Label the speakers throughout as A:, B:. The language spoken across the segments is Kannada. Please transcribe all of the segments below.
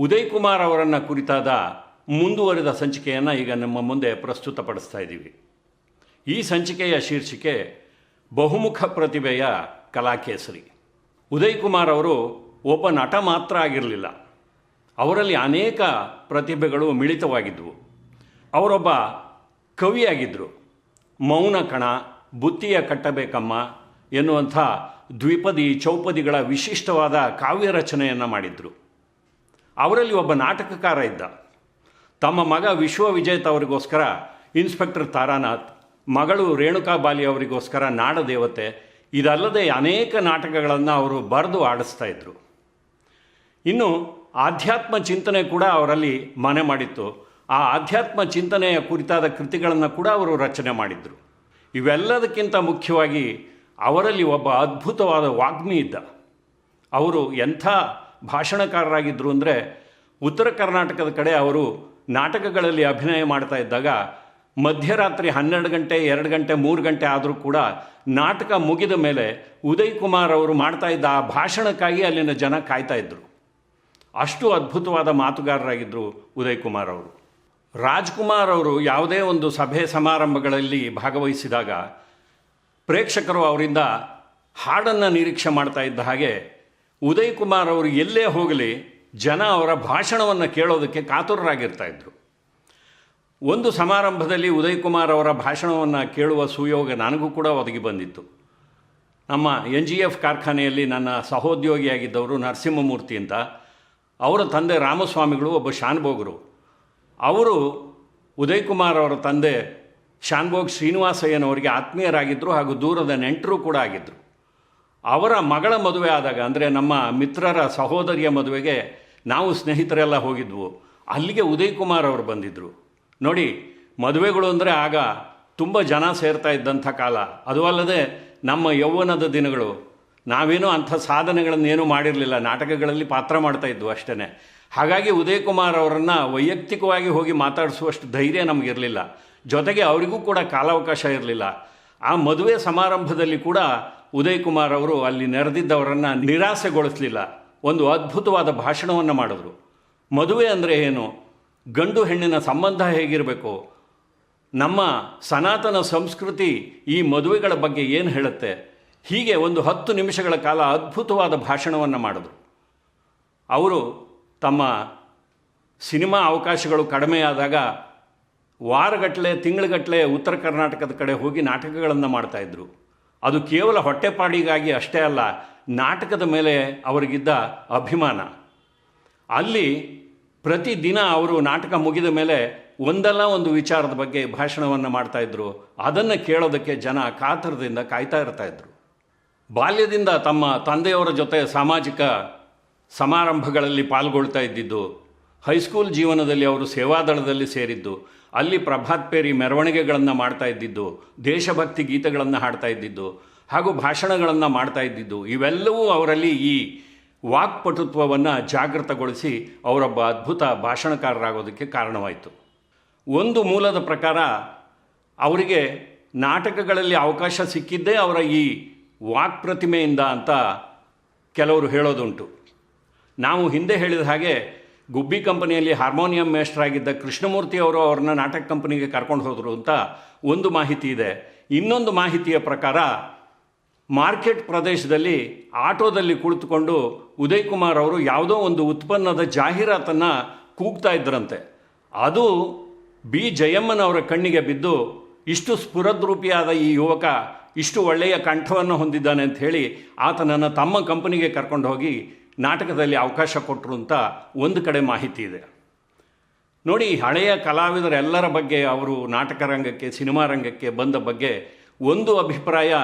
A: ಉದಯ್ ಕುಮಾರ್ ಅವರನ್ನು ಕುರಿತಾದ ಮುಂದುವರಿದ ಸಂಚಿಕೆಯನ್ನು ಈಗ ನಮ್ಮ ಮುಂದೆ ಪ್ರಸ್ತುತಪಡಿಸ್ತಾ ಇದ್ದೀವಿ. ಈ ಸಂಚಿಕೆಯ ಶೀರ್ಷಿಕೆ ಬಹುಮುಖ ಪ್ರತಿಭೆಯ ಕಲಾಕೇಸರಿ. ಉದಯ್ ಕುಮಾರ್ ಅವರು ಒಬ್ಬ ನಟ ಮಾತ್ರ ಆಗಿರಲಿಲ್ಲ. ಅವರಲ್ಲಿ ಅನೇಕ ಪ್ರತಿಭೆಗಳು ಮಿಳಿತವಾಗಿದ್ದವು ಅವರೊಬ್ಬ ಕವಿಯಾಗಿದ್ದರು ಮೌನ ಕಣ, ಬುತ್ತಿಯ ಕಟ್ಟಬೇಕಮ್ಮ ಎನ್ನುವಂಥ ದ್ವಿಪದಿ ಚೌಪದಿಗಳ ವಿಶಿಷ್ಟವಾದ ಕಾವ್ಯ ರಚನೆಯನ್ನು ಮಾಡಿದರು. ಅವರಲ್ಲಿ ಒಬ್ಬ ನಾಟಕಕಾರ ಇದ್ದ. ತಮ್ಮ ಮಗ ವಿಶ್ವವಿಜೇತ ಅವರಿಗೋಸ್ಕರ ಇನ್ಸ್ಪೆಕ್ಟರ್ ತಾರಾನಾಥ್, ಮಗಳು ರೇಣುಕಾ ಬಾಲಿ ಅವರಿಗೋಸ್ಕರ ನಾಡದೇವತೆ, ಇದಲ್ಲದೆ ಅನೇಕ ನಾಟಕಗಳನ್ನು ಅವರು ಬರೆದು ಆಡಿಸ್ತಾ ಇದ್ದರು ಇನ್ನು ಆಧ್ಯಾತ್ಮ ಚಿಂತನೆ ಕೂಡ ಅವರಲ್ಲಿ ಮನೆ ಮಾಡಿತ್ತು. ಆ ಆಧ್ಯಾತ್ಮ ಚಿಂತನೆಯ ಕುರಿತಾದ ಕೃತಿಗಳನ್ನು ಕೂಡ ಅವರು ರಚನೆ ಮಾಡಿದರು. ಇವೆಲ್ಲದಕ್ಕಿಂತ ಮುಖ್ಯವಾಗಿ ಅವರಲ್ಲಿ ಒಬ್ಬ ಅದ್ಭುತವಾದ ವಾಗ್ಮಿ ಇದ್ದ. ಅವರು ಎಂಥ ಭಾಷಣಕಾರರಾಗಿದ್ದರು ಅಂದರೆ ಉತ್ತರ ಕರ್ನಾಟಕದ ಕಡೆ ಅವರು ನಾಟಕಗಳಲ್ಲಿ ಅಭಿನಯ ಮಾಡ್ತಾ ಇದ್ದಾಗ ಮಧ್ಯರಾತ್ರಿ ಹನ್ನೆರಡು ಗಂಟೆ, ಎರಡು ಗಂಟೆ, ಮೂರು ಗಂಟೆ ಆದರೂ ಕೂಡ ನಾಟಕ ಮುಗಿದ ಮೇಲೆ ಉದಯ್ ಕುಮಾರ್ ಅವರು ಮಾಡ್ತಾ ಇದ್ದ ಆ ಭಾಷಣಕ್ಕಾಗಿ ಅಲ್ಲಿನ ಜನ ಕಾಯ್ತಾ ಇದ್ದರು ಅಷ್ಟು ಅದ್ಭುತವಾದ ಮಾತುಗಾರರಾಗಿದ್ದರು ಉದಯ್ ಕುಮಾರ್ ಅವರು. ರಾಜ್ಕುಮಾರ್ ಅವರು ಯಾವುದೇ ಒಂದು ಸಭೆ ಸಮಾರಂಭಗಳಲ್ಲಿ ಭಾಗವಹಿಸಿದಾಗ ಪ್ರೇಕ್ಷಕರು ಅವರಿಂದ ಹಾಡನ್ನು ನಿರೀಕ್ಷೆ ಮಾಡ್ತಾ ಇದ್ದ ಹಾಗೆ ಉದಯ್ ಕುಮಾರ್ ಅವರು ಎಲ್ಲೇ ಹೋಗಲಿ ಜನ ಅವರ ಭಾಷಣವನ್ನು ಕೇಳೋದಕ್ಕೆ ಕಾತುರರಾಗಿರ್ತಾ ಇದ್ದರು ಒಂದು ಸಮಾರಂಭದಲ್ಲಿ ಉದಯ್ ಕುಮಾರ್ ಅವರ ಭಾಷಣವನ್ನು ಕೇಳುವ ಸುಯೋಗ ನನಗೂ ಕೂಡ ಒದಗಿ ಬಂದಿತ್ತು. ನಮ್ಮ ಎನ್ ಜಿ ಎಫ್ ಕಾರ್ಖಾನೆಯಲ್ಲಿ ನನ್ನ ಸಹೋದ್ಯೋಗಿಯಾಗಿದ್ದವರು ನರಸಿಂಹಮೂರ್ತಿ ಅಂತ. ಅವರ ತಂದೆ ರಾಮಸ್ವಾಮಿಗಳು ಒಬ್ಬ ಶಾನ್ಭೋಗರು. ಅವರು ಉದಯ್ ಕುಮಾರ್ ಅವರ ತಂದೆ ಶಾನ್ಭೋಗ್ ಶ್ರೀನಿವಾಸಯ್ಯನವರಿಗೆ ಆತ್ಮೀಯರಾಗಿದ್ದರು ಹಾಗೂ ದೂರದ ನೆಂಟರು ಕೂಡ ಆಗಿದ್ದರು ಅವರ ಮಗಳ ಮದುವೆ ಆದಾಗ, ಅಂದರೆ ನಮ್ಮ ಮಿತ್ರರ ಸಹೋದರಿಯ ಮದುವೆಗೆ ನಾವು ಸ್ನೇಹಿತರೆಲ್ಲ ಹೋಗಿದ್ವು. ಅಲ್ಲಿಗೆ ಉದಯ್ ಕುಮಾರ್ ಅವರು ಬಂದಿದ್ದರು ನೋಡಿ, ಮದುವೆಗಳು ಅಂದರೆ ಆಗ ತುಂಬ ಜನ ಸೇರ್ತಾ ಇದ್ದಂಥ ಕಾಲ. ಅದು ಅಲ್ಲದೆ ನಮ್ಮ ಯೌವನದ ದಿನಗಳು. ನಾವೇನೂ ಅಂಥ ಸಾಧನೆಗಳನ್ನೇನೂ ಮಾಡಿರಲಿಲ್ಲ. ನಾಟಕಗಳಲ್ಲಿ ಪಾತ್ರ ಮಾಡ್ತಾ ಇದ್ವು ಅಷ್ಟೇ ಹಾಗಾಗಿ ಉದಯ್ ಕುಮಾರ್ ಅವರನ್ನು ವೈಯಕ್ತಿಕವಾಗಿ ಹೋಗಿ ಮಾತಾಡಿಸುವಷ್ಟು ಧೈರ್ಯ ನಮಗಿರಲಿಲ್ಲ. ಜೊತೆಗೆ ಅವರಿಗೂ ಕೂಡ ಕಾಲಾವಕಾಶ ಇರಲಿಲ್ಲ. ಆ ಮದುವೆ ಸಮಾರಂಭದಲ್ಲಿ ಕೂಡ ಉದಯ್ ಕುಮಾರ್ ಅವರು ಅಲ್ಲಿ ನೆರೆದಿದ್ದವರನ್ನು ನಿರಾಸೆಗೊಳಿಸಲಿಲ್ಲ. ಒಂದು ಅದ್ಭುತವಾದ ಭಾಷಣವನ್ನು ಮಾಡಿದ್ರು. ಮದುವೆ ಅಂದರೆ ಏನು? ಗಂಡು ಹೆಣ್ಣಿನ ಸಂಬಂಧ ಹೇಗಿರಬೇಕು? ನಮ್ಮ ಸನಾತನ ಸಂಸ್ಕೃತಿ ಈ ಮದುವೆಗಳ ಬಗ್ಗೆ ಏನು ಹೇಳುತ್ತೆ? ಹೀಗೆ ಒಂದು ಹತ್ತು ನಿಮಿಷಗಳ ಕಾಲ ಅದ್ಭುತವಾದ ಭಾಷಣವನ್ನು ಮಾಡಿದ್ರು. ಅವರು ತಮ್ಮ ಸಿನಿಮಾ ಅವಕಾಶಗಳು ಕಡಿಮೆಯಾದಾಗ ವಾರಗಟ್ಟಲೆ ತಿಂಗಳುಗಟ್ಟಲೆ ಉತ್ತರ ಕರ್ನಾಟಕದ ಕಡೆ ಹೋಗಿ ನಾಟಕಗಳನ್ನು ಮಾಡ್ತಾಯಿದ್ರು ಅದು ಕೇವಲ ಹೊಟ್ಟೆಪಾಡಿಗಾಗಿ ಅಷ್ಟೇ ಅಲ್ಲ, ನಾಟಕದ ಮೇಲೆ ಅವರಿಗಿದ್ದ ಅಭಿಮಾನ. ಅಲ್ಲಿ ಪ್ರತಿದಿನ ಅವರು ನಾಟಕ ಮುಗಿದ ಮೇಲೆ ಒಂದಲ್ಲ ಒಂದು ವಿಚಾರದ ಬಗ್ಗೆ ಭಾಷಣವನ್ನು ಮಾಡ್ತಾಯಿದ್ರು ಅದನ್ನು ಕೇಳೋದಕ್ಕೆ ಜನ ಕಾತರದಿಂದ ಕಾಯ್ತಾ ಇರ್ತಾಯಿದ್ರು ಬಾಲ್ಯದಿಂದ ತಮ್ಮ ತಂದೆಯವರ ಜೊತೆ ಸಾಮಾಜಿಕ ಸಮಾರಂಭಗಳಲ್ಲಿ ಪಾಲ್ಗೊಳ್ತಾ ಇದ್ದಿದ್ದು. ಹೈಸ್ಕೂಲ್ ಜೀವನದಲ್ಲಿ ಅವರು ಸೇವಾದಳದಲ್ಲಿ ಸೇರಿದ್ದು. ಅಲ್ಲಿ ಪ್ರಭಾತ್ ಪೇರಿ ಮೆರವಣಿಗೆಗಳನ್ನು ಮಾಡ್ತಾ ಇದ್ದಿದ್ದು, ದೇಶಭಕ್ತಿ ಗೀತೆಗಳನ್ನು ಹಾಡ್ತಾ ಇದ್ದಿದ್ದು, ಹಾಗೂ ಭಾಷಣಗಳನ್ನು ಮಾಡ್ತಾ ಇದ್ದಿದ್ದು, ಇವೆಲ್ಲವೂ ಅವರಲ್ಲಿ ಈ ವಾಕ್ಪಟುತ್ವವನ್ನು ಜಾಗೃತಗೊಳಿಸಿ ಅವರೊಬ್ಬ ಅದ್ಭುತ ಭಾಷಣಕಾರರಾಗೋದಕ್ಕೆ ಕಾರಣವಾಯಿತು. ಒಂದು ಮೂಲದ ಪ್ರಕಾರ ಅವರಿಗೆ ನಾಟಕಗಳಲ್ಲಿ ಅವಕಾಶ ಸಿಕ್ಕಿದ್ದೇ ಅವರ ಈ ವಾಕ್ ಪ್ರತಿಮೆಯಿಂದ ಅಂತ ಕೆಲವರು ಹೇಳೋದುಂಟು. ನಾವು ಹಿಂದೆ ಹೇಳಿದ ಹಾಗೆ ಗುಬ್ಬಿ ಕಂಪನಿಯಲ್ಲಿ ಹಾರ್ಮೋನಿಯಂ ಮೇಸ್ಟ್ರಾಗಿದ್ದ ಕೃಷ್ಣಮೂರ್ತಿ ಅವರು ಅವ್ರನ್ನ ನಾಟಕ ಕಂಪನಿಗೆ ಕರ್ಕೊಂಡು ಹೋದರು ಅಂತ ಒಂದು ಮಾಹಿತಿ ಇದೆ. ಇನ್ನೊಂದು ಮಾಹಿತಿಯ ಪ್ರಕಾರ ಮಾರ್ಕೆಟ್ ಪ್ರದೇಶದಲ್ಲಿ ಆಟೋದಲ್ಲಿ ಕುಳಿತುಕೊಂಡು ಉದಯ್ ಕುಮಾರ್ ಅವರು ಯಾವುದೋ ಒಂದು ಉತ್ಪನ್ನದ ಜಾಹೀರಾತನ್ನು ಕೂಗ್ತಾ ಇದ್ದರಂತೆ ಅದು ಬಿ ಜಯಮ್ಮನವರ ಕಣ್ಣಿಗೆ ಬಿದ್ದು ಇಷ್ಟು ಸ್ಫುರದ್ರೂಪಿಯಾದ ಈ ಯುವಕ ಇಷ್ಟು ಒಳ್ಳೆಯ ಕಂಠವನ್ನು ಹೊಂದಿದ್ದಾನೆ ಅಂತ ಹೇಳಿ ಆತನನ್ನು ತಮ್ಮ ಕಂಪನಿಗೆ ಕರ್ಕೊಂಡು ಹೋಗಿ ನಾಟಕದಲ್ಲಿ ಅವಕಾಶ ಕೊಟ್ಟರು ಅಂತ ಒಂದು ಕಡೆ ಮಾಹಿತಿ ಇದೆ. ನೋಡಿ, ಹಳೆಯ ಕಲಾವಿದರೆಲ್ಲರ ಬಗ್ಗೆ ಅವರು ನಾಟಕ ರಂಗಕ್ಕೆ, ಸಿನಿಮಾ ರಂಗಕ್ಕೆ ಬಂದ ಬಗ್ಗೆ ಒಂದು ಅಭಿಪ್ರಾಯ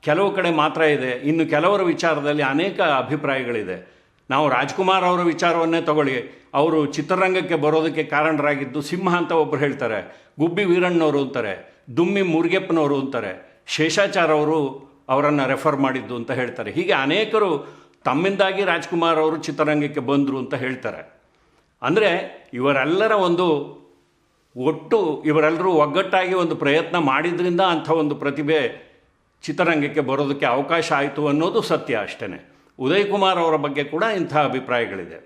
A: ಕೆಲವು ಕಡೆ ಮಾತ್ರ ಇದೆ. ಇನ್ನು ಕೆಲವರ ವಿಚಾರದಲ್ಲಿ ಅನೇಕ ಅಭಿಪ್ರಾಯಗಳಿದೆ. ನಾವು ರಾಜ್ಕುಮಾರ್ ಅವರ ವಿಚಾರವನ್ನೇ ತಗೊಳ್ಳಿ. ಅವರು ಚಿತ್ರರಂಗಕ್ಕೆ ಬರೋದಕ್ಕೆ ಕಾರಣರಾಗಿದ್ದು ಸಿಂಹ ಅಂತ ಒಬ್ಬರು ಹೇಳ್ತಾರೆ. ಗುಬ್ಬಿ ವೀರಣ್ಣವರು ಅಂತಾರೆ. ದುಮ್ಮಿ ಮುರುಗೆಪ್ಪನವರು ಅಂತಾರೆ. ಶೇಷಾಚಾರ್ ಅವರು ಅವರನ್ನು ರೆಫರ್ ಮಾಡಿದ್ದು ಅಂತ ಹೇಳ್ತಾರೆ. ಹೀಗೆ ಅನೇಕರು ತಮ್ಮಿಂದಾಗಿ ರಾಜ್ಕುಮಾರ್ ಅವರು ಚಿತ್ರರಂಗಕ್ಕೆ ಬಂದರು ಅಂತ ಹೇಳ್ತಾರೆ. ಅಂದರೆ ಇವರೆಲ್ಲರ ಒಂದು ಒಟ್ಟು, ಇವರೆಲ್ಲರೂ ಒಗ್ಗಟ್ಟಾಗಿ ಒಂದು ಪ್ರಯತ್ನ ಮಾಡಿದ್ರಿಂದ ಅಂಥ ಒಂದು ಪ್ರತಿಭೆ ಚಿತ್ರರಂಗಕ್ಕೆ ಬರೋದಕ್ಕೆ ಅವಕಾಶ ಆಯಿತು ಅನ್ನೋದು ಸತ್ಯ ಅಷ್ಟೇ ಉದಯ್ ಕುಮಾರ್ ಅವರ ಬಗ್ಗೆ ಕೂಡ ಇಂಥ ಅಭಿಪ್ರಾಯಗಳಿದೆ.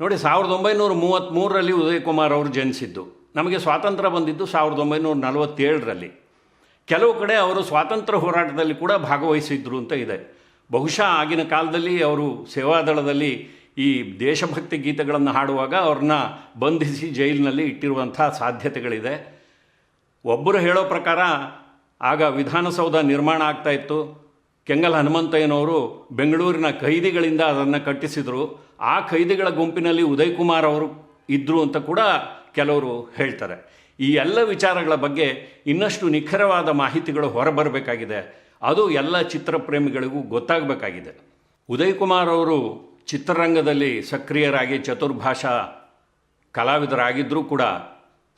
A: ನೋಡಿ, ಸಾವಿರದ ಒಂಬೈನೂರ ಮೂವತ್ತ್ಮೂರರಲ್ಲಿ ಉದಯ್ ಕುಮಾರ್ ಅವರು ಜನಿಸಿದ್ದು. ನಮಗೆ ಸ್ವಾತಂತ್ರ್ಯ ಬಂದಿದ್ದು ಸಾವಿರದ ಒಂಬೈನೂರ ನಲವತ್ತೇಳರಲ್ಲಿ. ಕೆಲವು ಕಡೆ ಅವರು ಸ್ವಾತಂತ್ರ್ಯ ಹೋರಾಟದಲ್ಲಿ ಕೂಡ ಭಾಗವಹಿಸಿದ್ರು ಅಂತ ಇದೆ. ಬಹುಶಃ ಆಗಿನ ಕಾಲದಲ್ಲಿ ಅವರು ಸೇವಾದಳದಲ್ಲಿ ಈ ದೇಶಭಕ್ತಿ ಗೀತೆಗಳನ್ನು ಹಾಡುವಾಗ ಅವ್ರನ್ನ ಬಂಧಿಸಿ ಜೈಲಿನಲ್ಲಿ ಇಟ್ಟಿರುವಂಥ ಸಾಧ್ಯತೆಗಳಿದೆ. ಒಬ್ಬರು ಹೇಳೋ ಪ್ರಕಾರ ಆಗ ವಿಧಾನಸೌಧ ನಿರ್ಮಾಣ ಆಗ್ತಾ ಇತ್ತು. ಕೆಂಗಲ್ ಹನುಮಂತಯ್ಯನವರು ಬೆಂಗಳೂರಿನ ಖೈದಿಗಳಿಂದ ಅದನ್ನು ಕಟ್ಟಿಸಿದರು. ಆ ಖೈದಿಗಳ ಗುಂಪಿನಲ್ಲಿ ಉದಯ್ ಕುಮಾರ್ ಅವರು ಇದ್ದರು ಅಂತ ಕೂಡ ಕೆಲವರು ಹೇಳ್ತಾರೆ. ಈ ಎಲ್ಲ ವಿಚಾರಗಳ ಬಗ್ಗೆ ಇನ್ನಷ್ಟು ನಿಖರವಾದ ಮಾಹಿತಿಗಳು ಹೊರಬರಬೇಕಾಗಿದೆ. ಅದು ಎಲ್ಲ ಚಿತ್ರಪ್ರೇಮಿಗಳಿಗೂ ಗೊತ್ತಾಗಬೇಕಾಗಿದೆ. ಉದಯ್ ಕುಮಾರ್ ಅವರು ಚಿತ್ರರಂಗದಲ್ಲಿ ಸಕ್ರಿಯರಾಗಿ ಚತುರ್ಭಾಷಾ ಕಲಾವಿದರಾಗಿದ್ದರೂ ಕೂಡ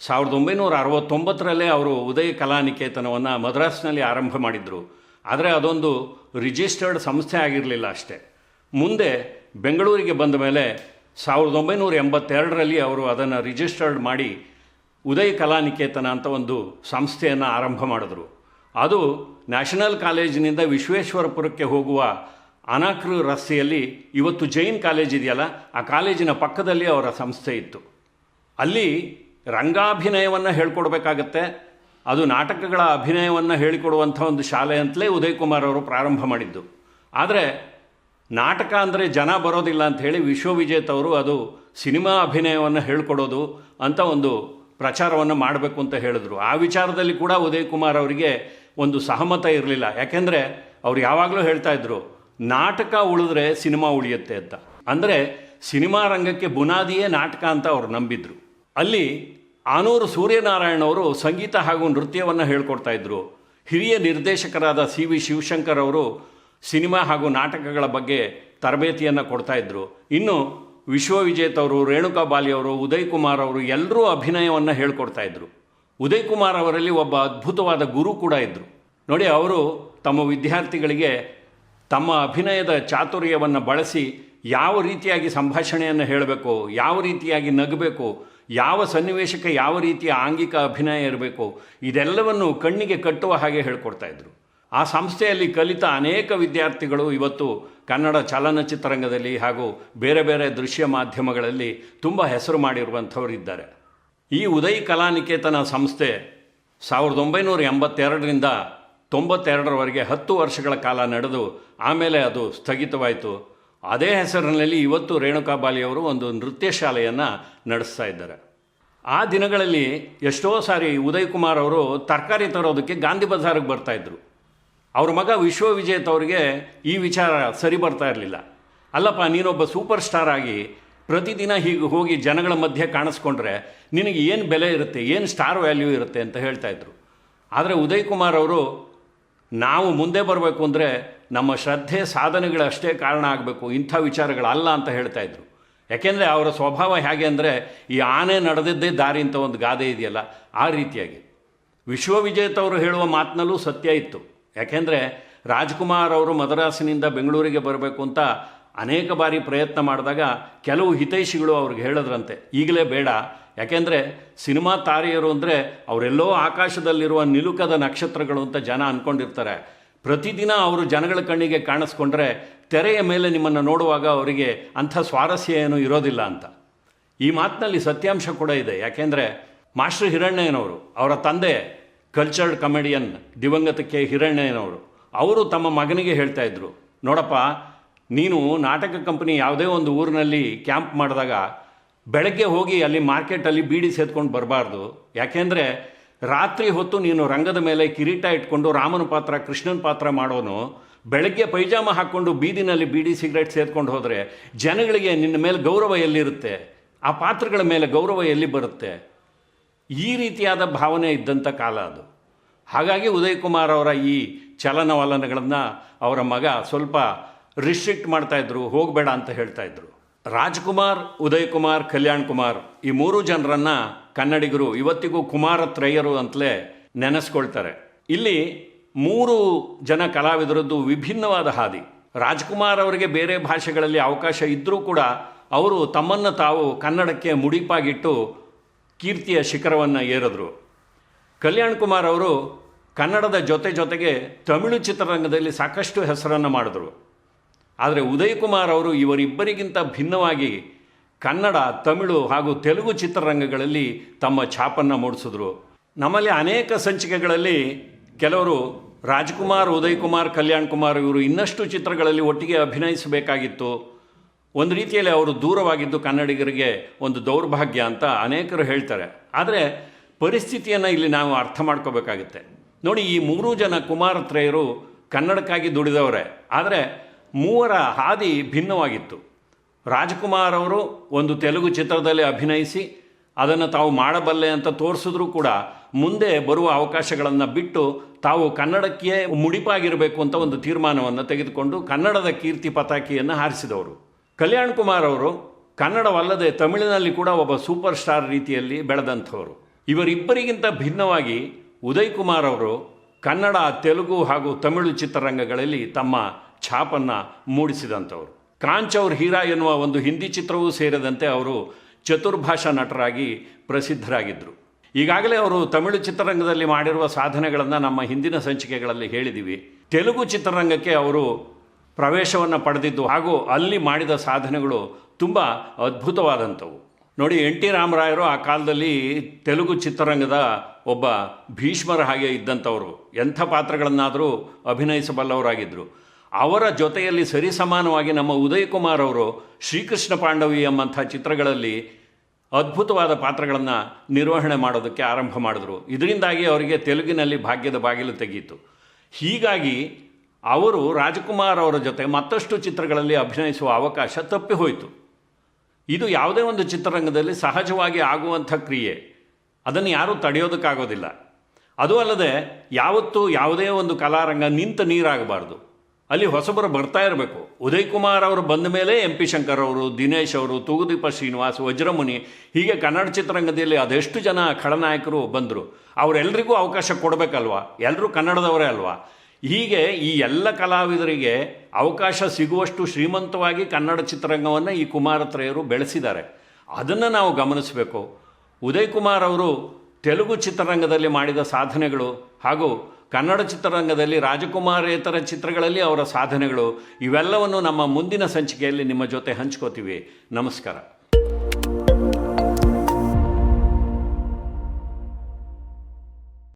A: ಸಾವಿರದ ಒಂಬೈನೂರ ಅರವತ್ತೊಂಬತ್ತರಲ್ಲೇ ಅವರು ಉದಯ ಕಲಾನಿಕೇತನವನ್ನು ಮದ್ರಾಸ್ನಲ್ಲಿ ಆರಂಭ ಮಾಡಿದರು. ಆದರೆ ಅದೊಂದು ರಿಜಿಸ್ಟರ್ಡ್ ಸಂಸ್ಥೆ ಆಗಿರಲಿಲ್ಲ ಅಷ್ಟೇ. ಮುಂದೆ ಬೆಂಗಳೂರಿಗೆ ಬಂದ ಮೇಲೆ ಸಾವಿರದ ಒಂಬೈನೂರ ಎಂಬತ್ತೆರಡರಲ್ಲಿ ಅವರು ಅದನ್ನು ರಿಜಿಸ್ಟರ್ಡ್ ಮಾಡಿ ಉದಯ ಕಲಾನಿಕೇತನ ಅಂತ ಒಂದು ಸಂಸ್ಥೆಯನ್ನು ಆರಂಭ ಮಾಡಿದ್ರು. ಅದು ನ್ಯಾಷನಲ್ ಕಾಲೇಜಿನಿಂದ ವಿಶ್ವೇಶ್ವರಪುರಕ್ಕೆ ಹೋಗುವ ಅನಾಕ್ರು ರಸ್ತೆಯಲ್ಲಿ ಇವತ್ತು ಜೈನ್ ಕಾಲೇಜ್ ಇದೆಯಲ್ಲ, ಆ ಕಾಲೇಜಿನ ಪಕ್ಕದಲ್ಲಿ ಅವರ ಸಂಸ್ಥೆ ಇತ್ತು. ಅಲ್ಲಿ ರಂಗಾಭಿನಯವನ್ನು ಹೇಳ್ಕೊಡ್ಬೇಕಾಗತ್ತೆ. ಅದು ನಾಟಕಗಳ ಅಭಿನಯವನ್ನು ಹೇಳಿಕೊಡುವಂಥ ಒಂದು ಶಾಲೆ ಅಂತಲೇ ಉದಯ್ ಕುಮಾರ್ ಅವರು ಪ್ರಾರಂಭ ಮಾಡಿದ್ದು. ಆದರೆ ನಾಟಕ ಅಂದರೆ ಜನ ಬರೋದಿಲ್ಲ ಅಂತ ಹೇಳಿ ವಿಶ್ವವಿಜೇತ್ ಅವರು ಅದು ಸಿನಿಮಾ ಅಭಿನಯವನ್ನು ಹೇಳ್ಕೊಡೋದು ಅಂತ ಒಂದು ಪ್ರಚಾರವನ್ನು ಮಾಡಬೇಕು ಅಂತ ಹೇಳಿದ್ರು. ಆ ವಿಚಾರದಲ್ಲಿ ಕೂಡ ಉದಯ್ ಕುಮಾರ್ ಅವರಿಗೆ ಒಂದು ಸಹಮತ ಇರಲಿಲ್ಲ. ಯಾಕೆಂದರೆ ಅವ್ರು ಯಾವಾಗಲೂ ಹೇಳ್ತಾ ಇದ್ರು, ನಾಟಕ ಉಳಿದ್ರೆ ಸಿನಿಮಾ ಉಳಿಯುತ್ತೆ ಅಂತ. ಅಂದರೆ ಸಿನಿಮಾ ರಂಗಕ್ಕೆ ಬುನಾದಿಯೇ ನಾಟಕ ಅಂತ ಅವ್ರು ನಂಬಿದ್ರು. ಅಲ್ಲಿ ಆನೂರು ಸೂರ್ಯನಾರಾಯಣ ಅವರು ಸಂಗೀತ ಹಾಗೂ ನೃತ್ಯವನ್ನು ಹೇಳ್ಕೊಡ್ತಾ ಇದ್ರು. ಹಿರಿಯ ನಿರ್ದೇಶಕರಾದ ಸಿ ವಿ ಶಿವಶಂಕರ್ ಅವರು ಸಿನಿಮಾ ಹಾಗೂ ನಾಟಕಗಳ ಬಗ್ಗೆ ತರಬೇತಿಯನ್ನು ಕೊಡ್ತಾ ಇದ್ರು. ಇನ್ನು ವಿಶ್ವವಿಜೇತ್ ಅವರು, ರೇಣುಕಾ ಬಾಲಿಯವರು ಉದಯ್ ಕುಮಾರ್ ಅವರು ಎಲ್ಲರೂ ಅಭಿನಯವನ್ನು ಹೇಳ್ಕೊಡ್ತಾ ಇದ್ರು. ಉದಯ್ ಕುಮಾರ್ ಅವರಲ್ಲಿ ಒಬ್ಬ ಅದ್ಭುತವಾದ ಗುರು ಕೂಡ ಇದ್ದರು ನೋಡಿ, ಅವರು ತಮ್ಮ ವಿದ್ಯಾರ್ಥಿಗಳಿಗೆ ತಮ್ಮ ಅಭಿನಯದ ಚಾತುರ್ಯವನ್ನು ಬಳಸಿ ಯಾವ ರೀತಿಯಾಗಿ ಸಂಭಾಷಣೆಯನ್ನು ಹೇಳಬೇಕು, ಯಾವ ರೀತಿಯಾಗಿ ನಗಬೇಕು, ಯಾವ ಸನ್ನಿವೇಶಕ್ಕೆ ಯಾವ ರೀತಿಯ ಆಂಗಿಕ ಅಭಿನಯ ಇರಬೇಕು, ಇದೆಲ್ಲವನ್ನು ಕಣ್ಣಿಗೆ ಕಟ್ಟುವ ಹಾಗೆ ಹೇಳ್ಕೊಡ್ತಾ ಇದ್ದರು ಆ ಸಂಸ್ಥೆಯಲ್ಲಿ ಕಲಿತ ಅನೇಕ ವಿದ್ಯಾರ್ಥಿಗಳು ಇವತ್ತು ಕನ್ನಡ ಚಲನಚಿತ್ರರಂಗದಲ್ಲಿ ಹಾಗೂ ಬೇರೆ ಬೇರೆ ದೃಶ್ಯ ಮಾಧ್ಯಮಗಳಲ್ಲಿ ತುಂಬ ಹೆಸರು ಮಾಡಿರುವಂಥವರಿದ್ದಾರೆ. ಈ ಉದಯ್ ಕಲಾನಿಕೇತನ ಸಂಸ್ಥೆ ಸಾವಿರದ ಒಂಬೈನೂರ ಎಂಬತ್ತೆರಡರಿಂದ ತೊಂಬತ್ತೆರಡರವರೆಗೆ ಹತ್ತು ವರ್ಷಗಳ ಕಾಲ ನಡೆದು ಆಮೇಲೆ ಅದು ಸ್ಥಗಿತವಾಯಿತು. ಅದೇ ಹೆಸರಿನಲ್ಲಿ ಇವತ್ತು ರೇಣುಕಾ ಬಾಲಿಯವರು ಒಂದು ನೃತ್ಯ ಶಾಲೆಯನ್ನು ನಡೆಸ್ತಾ ಇದ್ದಾರೆ. ಆ ದಿನಗಳಲ್ಲಿ ಎಷ್ಟೋ ಸಾರಿ ಉದಯ್ ಕುಮಾರ್ ಅವರು ತರಕಾರಿ ತರೋದಕ್ಕೆ ಗಾಂಧಿ ಬಜಾರಿಗೆ ಬರ್ತಾಯಿದ್ರು ಅವ್ರ ಮಗ ವಿಶ್ವವಿಜೇತ್ ಅವರಿಗೆ ಈ ವಿಚಾರ ಸರಿ ಬರ್ತಾ ಇರಲಿಲ್ಲ. ಅಲ್ಲಪ್ಪ, ನೀನೊಬ್ಬ ಸೂಪರ್ ಸ್ಟಾರ್ ಆಗಿ ಪ್ರತಿದಿನ ಹೀಗೆ ಹೋಗಿ ಜನಗಳ ಮಧ್ಯೆ ಕಾಣಿಸ್ಕೊಂಡ್ರೆ ನಿನಗೆ ಏನು ಬೆಲೆ ಇರುತ್ತೆ, ಏನು ಸ್ಟಾರ್ ವ್ಯಾಲ್ಯೂ ಇರುತ್ತೆ ಅಂತ ಹೇಳ್ತಾ ಇದ್ರು. ಆದರೆ ಉದಯ್ ಕುಮಾರ್ ಅವರು, ನಾವು ಮುಂದೆ ಬರಬೇಕು ಅಂದರೆ ನಮ್ಮ ಶ್ರದ್ಧೆ ಸಾಧನೆಗಳಷ್ಟೇ ಕಾರಣ ಆಗಬೇಕು, ಇಂಥ ವಿಚಾರಗಳಲ್ಲ ಅಂತ ಹೇಳ್ತಾ ಇದ್ರು. ಯಾಕೆಂದರೆ ಅವರ ಸ್ವಭಾವ ಹೇಗೆ ಅಂದರೆ, ಈ ಆನೆ ನಡೆದಿದ್ದೇ ದಾರಿ ಅಂತ ಒಂದು ಗಾದೆ ಇದೆಯಲ್ಲ, ಆ ರೀತಿಯಾಗಿ. ವಿಶ್ವವಿಜೇತವರು ಹೇಳುವ ಮಾತಿನಲ್ಲೂ ಸತ್ಯ ಇತ್ತು. ಯಾಕೆಂದರೆ ರಾಜ್ಕುಮಾರ್ ಅವರು ಮದ್ರಾಸಿನಿಂದ ಬೆಂಗಳೂರಿಗೆ ಬರಬೇಕು ಅಂತ ಅನೇಕ ಬಾರಿ ಪ್ರಯತ್ನ ಮಾಡಿದಾಗ ಕೆಲವು ಹಿತೈಷಿಗಳು ಅವ್ರಿಗೆ ಹೇಳಿದ್ರಂತೆ. ಈಗಲೇ ಬೇಡ. ಯಾಕೆಂದರೆ ಸಿನಿಮಾ ತಾರೆಯರು ಅಂದರೆ ಅವರೆಲ್ಲೋ ಆಕಾಶದಲ್ಲಿರುವ ನಿಲುಕದ ನಕ್ಷತ್ರಗಳು ಅಂತ ಜನ ಅಂದ್ಕೊಂಡಿರ್ತಾರೆ ಪ್ರತಿದಿನ ಅವರು ಜನಗಳ ಕಣ್ಣಿಗೆ ಕಾಣಿಸ್ಕೊಂಡ್ರೆ ತೆರೆಯ ಮೇಲೆ ನಿಮ್ಮನ್ನು ನೋಡುವಾಗ ಅವರಿಗೆ ಅಂಥ ಸ್ವಾರಸ್ಯ ಏನೂ ಇರೋದಿಲ್ಲ ಅಂತ. ಈ ಮಾತಿನಲ್ಲಿ ಸತ್ಯಾಂಶ ಕೂಡ ಇದೆ. ಯಾಕೆಂದರೆ ಮಾಸ್ಟರ್ ಹಿರಣ್ಣಯ್ಯನವರು ಅವರ ತಂದೆ ಕಲ್ಚರ್ಡ್ ಕಮೆಡಿಯನ್ ದಿವಂಗತ ಕೆ ಹಿರಣ್ಣಯ್ಯನವರು ಅವರು ತಮ್ಮ ಮಗನಿಗೆ ಹೇಳ್ತಾ ಇದ್ರು, ನೋಡಪ್ಪ ನೀನು ನಾಟಕ ಕಂಪನಿ ಯಾವುದೇ ಒಂದು ಊರಿನಲ್ಲಿ ಕ್ಯಾಂಪ್ ಮಾಡಿದಾಗ ಬೆಳಗ್ಗೆ ಹೋಗಿ ಅಲ್ಲಿ ಮಾರ್ಕೆಟಲ್ಲಿ ಬೀಡಿ ಸೇದ್ಕೊಂಡು ಬರಬಾರ್ದು. ಯಾಕೆಂದರೆ ರಾತ್ರಿ ಹೊತ್ತು ನೀನು ರಂಗದ ಮೇಲೆ ಕಿರೀಟ ಇಟ್ಕೊಂಡು ರಾಮನ ಪಾತ್ರ, ಕೃಷ್ಣನ ಪಾತ್ರ ಮಾಡೋನು. ಬೆಳಗ್ಗೆ ಪೈಜಾಮ ಹಾಕ್ಕೊಂಡು ಬೀದಿನಲ್ಲಿ ಬೀಡಿ ಸಿಗರೇಟ್ ಸೇದ್ಕೊಂಡು ಹೋದರೆ ಜನಗಳಿಗೆ ನಿನ್ನ ಮೇಲೆ ಗೌರವ ಎಲ್ಲಿರುತ್ತೆ? ಆ ಪಾತ್ರಗಳ ಮೇಲೆ ಗೌರವ ಎಲ್ಲಿ ಬರುತ್ತೆ? ಈ ರೀತಿಯಾದ ಭಾವನೆ ಇದ್ದಂಥ ಕಾಲ ಅದು. ಹಾಗಾಗಿ ಉದಯ್ ಕುಮಾರ್ ಅವರ ಈ ಚಲನವಲನಗಳನ್ನು ಅವರ ಮಗ ಸ್ವಲ್ಪ ರಿಸ್ಟ್ರಿಕ್ಟ್ ಮಾಡ್ತಾಯಿದ್ರು ಹೋಗಬೇಡ ಅಂತ ಹೇಳ್ತಾ ಇದ್ರು. ರಾಜ್ಕುಮಾರ್ ಉದಯ್ ಕುಮಾರ್ ಕಲ್ಯಾಣ್ ಕುಮಾರ್ ಈ ಮೂರು ಜನರನ್ನ ಕನ್ನಡಿಗರು, ಇವತ್ತಿಗೂ ಕುಮಾರ ಕುಮಾರತ್ರಯರು ಅಂತಲೇ ನೆನೆಸ್ಕೊಳ್ತಾರೆ. ಇಲ್ಲಿ ಮೂರು ಜನ ಕಲಾವಿದರದ್ದು ವಿಭಿನ್ನವಾದ ಹಾದಿ. ರಾಜ್ಕುಮಾರ್ ಅವರಿಗೆ ಬೇರೆ ಭಾಷೆಗಳಲ್ಲಿ ಅವಕಾಶ ಇದ್ದರೂ ಕೂಡ ಅವರು ತಮ್ಮನ್ನು ತಾವು ಕನ್ನಡಕ್ಕೆ ಮುಡಿಪಾಗಿಟ್ಟು ಕೀರ್ತಿಯ ಶಿಖರವನ್ನು ಏರಿದ್ರು. ಕಲ್ಯಾಣ್ ಕುಮಾರ್ ಅವರು ಕನ್ನಡದ ಜೊತೆ ಜೊತೆಗೆ ತಮಿಳು ಚಿತ್ರರಂಗದಲ್ಲಿ ಸಾಕಷ್ಟು ಹೆಸರನ್ನು ಮಾಡಿದ್ರು. ಆದರೆ ಉದಯ್ ಕುಮಾರ್ ಅವರು ಇವರಿಬ್ಬರಿಗಿಂತ ಭಿನ್ನವಾಗಿ ಕನ್ನಡ, ತಮಿಳು ಹಾಗೂ ತೆಲುಗು ಚಿತ್ರರಂಗಗಳಲ್ಲಿ ತಮ್ಮ ಛಾಪನ್ನು ಮೂಡಿಸಿದ್ರು. ನಮ್ಮಲ್ಲಿ ಅನೇಕ ಸಂಚಿಕೆಗಳಲ್ಲಿ ಕೆಲವರು ರಾಜ್ಕುಮಾರ್ ಉದಯ್ ಕುಮಾರ್ ಕಲ್ಯಾಣ್ ಕುಮಾರ್ ಇವರು ಇನ್ನಷ್ಟು ಚಿತ್ರಗಳಲ್ಲಿ ಒಟ್ಟಿಗೆ ಅಭಿನಯಿಸಬೇಕಾಗಿತ್ತು. ಒಂದು ರೀತಿಯಲ್ಲಿ ಅವರು ದೂರವಾಗಿದ್ದು ಕನ್ನಡಿಗರಿಗೆ ಒಂದು ದೌರ್ಭಾಗ್ಯ ಅಂತ ಅನೇಕರು ಹೇಳ್ತಾರೆ. ಆದರೆ ಪರಿಸ್ಥಿತಿಯನ್ನು ಇಲ್ಲಿ ನಾವು ಅರ್ಥ ಮಾಡ್ಕೋಬೇಕಾಗುತ್ತೆ. ನೋಡಿ, ಈ ಮೂರೂ ಜನ ಕುಮಾರತ್ರೇಯರು ಕನ್ನಡಕ್ಕಾಗಿ ದುಡಿದವರೇ. ಆದರೆ ಮೂವರ ಹಾದಿ ಭಿನ್ನವಾಗಿತ್ತು. ರಾಜ್ಕುಮಾರ್ ಅವರು ಒಂದು ತೆಲುಗು ಚಿತ್ರದಲ್ಲಿ ಅಭಿನಯಿಸಿ, ಅದನ್ನು ತಾವು ಮಾಡಬಲ್ಲೆ ಅಂತ ತೋರಿಸಿದ್ರೂ ಕೂಡ ಮುಂದೆ ಬರುವ ಅವಕಾಶಗಳನ್ನು ಬಿಟ್ಟು ತಾವು ಕನ್ನಡಕ್ಕೆ ಮುಡಿಪಾಗಿರಬೇಕು ಅಂತ ಒಂದು ತೀರ್ಮಾನವನ್ನು ತೆಗೆದುಕೊಂಡು ಕನ್ನಡದ ಕೀರ್ತಿ ಪತಾಕಿಯನ್ನು ಹಾರಿಸಿದವರು. ಕಲ್ಯಾಣ್ ಕುಮಾರ್ ಅವರು ಕನ್ನಡವಲ್ಲದೆ ತಮಿಳಿನಲ್ಲಿ ಕೂಡ ಒಬ್ಬ ಸೂಪರ್ ಸ್ಟಾರ್ ರೀತಿಯಲ್ಲಿ ಬೆಳೆದಂಥವರು. ಇವರಿಬ್ಬರಿಗಿಂತ ಭಿನ್ನವಾಗಿ ಉದಯ್ ಕುಮಾರ್ ಅವರು ಕನ್ನಡ, ತೆಲುಗು ಹಾಗೂ ತಮಿಳು ಚಿತ್ರರಂಗಗಳಲ್ಲಿ ತಮ್ಮ ಛಾಪನ್ನು ಮೂಡಿಸಿದಂಥವರು. ಕ್ರಾಂಚ್ ಅವ್ರ ಹೀರಾ ಎನ್ನುವ ಒಂದು ಹಿಂದಿ ಚಿತ್ರವೂ ಸೇರಿದಂತೆ ಅವರು ಚತುರ್ಭಾಷಾ ನಟರಾಗಿ ಪ್ರಸಿದ್ಧರಾಗಿದ್ದರು ಈಗಾಗಲೇ ಅವರು ತಮಿಳು ಚಿತ್ರರಂಗದಲ್ಲಿ ಮಾಡಿರುವ ಸಾಧನೆಗಳನ್ನು ನಮ್ಮ ಹಿಂದಿನ ಸಂಚಿಕೆಗಳಲ್ಲಿ ಹೇಳಿದ್ದೀವಿ ತೆಲುಗು ಚಿತ್ರರಂಗಕ್ಕೆ ಅವರು ಪ್ರವೇಶವನ್ನು ಪಡೆದಿದ್ದು ಹಾಗೂ ಅಲ್ಲಿ ಮಾಡಿದ ಸಾಧನೆಗಳು ತುಂಬ ಅದ್ಭುತವಾದಂಥವು. ನೋಡಿ, ಎನ್ ಟಿ ರಾಮರಾಯರು ಆ ಕಾಲದಲ್ಲಿ ತೆಲುಗು ಚಿತ್ರರಂಗದ ಒಬ್ಬ ಭೀಷ್ಮರ ಹಾಗೆ ಇದ್ದಂಥವರು. ಎಂಥ ಪಾತ್ರಗಳನ್ನಾದರೂ ಅಭಿನಯಿಸಬಲ್ಲವರಾಗಿದ್ದರು ಅವರ ಜೊತೆಯಲ್ಲಿ ಸರಿಸಮಾನವಾಗಿ ನಮ್ಮ ಉದಯಕುಮಾರ್ ಅವರು ಶ್ರೀಕೃಷ್ಣ ಪಾಂಡವಿ ಎಂಬಂಥ ಚಿತ್ರಗಳಲ್ಲಿ ಅದ್ಭುತವಾದ ಪಾತ್ರಗಳನ್ನು ನಿರ್ವಹಣೆ ಮಾಡೋದಕ್ಕೆ ಆರಂಭ ಮಾಡಿದ್ರು. ಇದರಿಂದಾಗಿ ಅವರಿಗೆ ತೆಲುಗಿನಲ್ಲಿ ಭಾಗ್ಯದ ಬಾಗಿಲು ತೆಗೆಯಿತು ಹೀಗಾಗಿ ಅವರು ರಾಜಕುಮಾರ್ ಅವರ ಜೊತೆ ಮತ್ತಷ್ಟು ಚಿತ್ರಗಳಲ್ಲಿ ಅಭಿನಯಿಸುವ ಅವಕಾಶ ತಪ್ಪಿ ಹೋಯಿತು. ಇದು ಯಾವುದೇ ಒಂದು ಚಿತ್ರರಂಗದಲ್ಲಿ ಸಹಜವಾಗಿ ಆಗುವಂಥ ಕ್ರಿಯೆ. ಅದನ್ನು ಯಾರೂ ತಡೆಯೋದಕ್ಕಾಗೋದಿಲ್ಲ. ಅದು ಅಲ್ಲದೆ ಯಾವತ್ತೂ ಯಾವುದೇ ಒಂದು ಕಲಾರಂಗ ನಿಂತ ನೀರಾಗಬಾರ್ದು. ಅಲ್ಲಿ ಹೊಸಬರು ಬರ್ತಾ ಇರಬೇಕು. ಉದಯ್ ಕುಮಾರ್ ಅವರು ಬಂದ ಮೇಲೆ ಎಂ ಪಿ ಶಂಕರ್ ಅವರು, ದಿನೇಶ್ ಅವರು, ತೂಗುದೀಪ ಶ್ರೀನಿವಾಸ್, ವಜ್ರಮುನಿ, ಹೀಗೆ ಕನ್ನಡ ಚಿತ್ರರಂಗದಲ್ಲಿ ಅದೆಷ್ಟು ಜನ ಖಳನಾಯಕರು ಬಂದರು. ಅವರೆಲ್ಲರಿಗೂ ಅವಕಾಶ ಕೊಡಬೇಕಲ್ವಾ? ಎಲ್ಲರೂ ಕನ್ನಡದವರೇ ಅಲ್ವಾ? ಹೀಗೆ ಈ ಎಲ್ಲ ಕಲಾವಿದರಿಗೆ ಅವಕಾಶ ಸಿಗುವಷ್ಟು ಶ್ರೀಮಂತವಾಗಿ ಕನ್ನಡ ಚಿತ್ರರಂಗವನ್ನು ಈ ಕುಮಾರತ್ರಯರು ಬೆಳೆಸಿದ್ದಾರೆ. ಅದನ್ನು ನಾವು ಗಮನಿಸಬೇಕು. ಉದಯ್ ಕುಮಾರ್ ಅವರು ತೆಲುಗು ಚಿತ್ರರಂಗದಲ್ಲಿ ಮಾಡಿದ ಸಾಧನೆಗಳು ಹಾಗೂ ಕನ್ನಡ ಚಿತ್ರರಂಗದಲ್ಲಿ ರಾಜಕುಮಾರೇತರ ಚಿತ್ರಗಳಲ್ಲಿ ಅವರ ಸಾಧನೆಗಳು ಇವೆಲ್ಲವನ್ನು ನಮ್ಮ ಮುಂದಿನ ಸಂಚಿಕೆಯಲ್ಲಿ ನಿಮ್ಮ ಜೊತೆ ಹಂಚ್ಕೋತೀವಿ. ನಮಸ್ಕಾರ.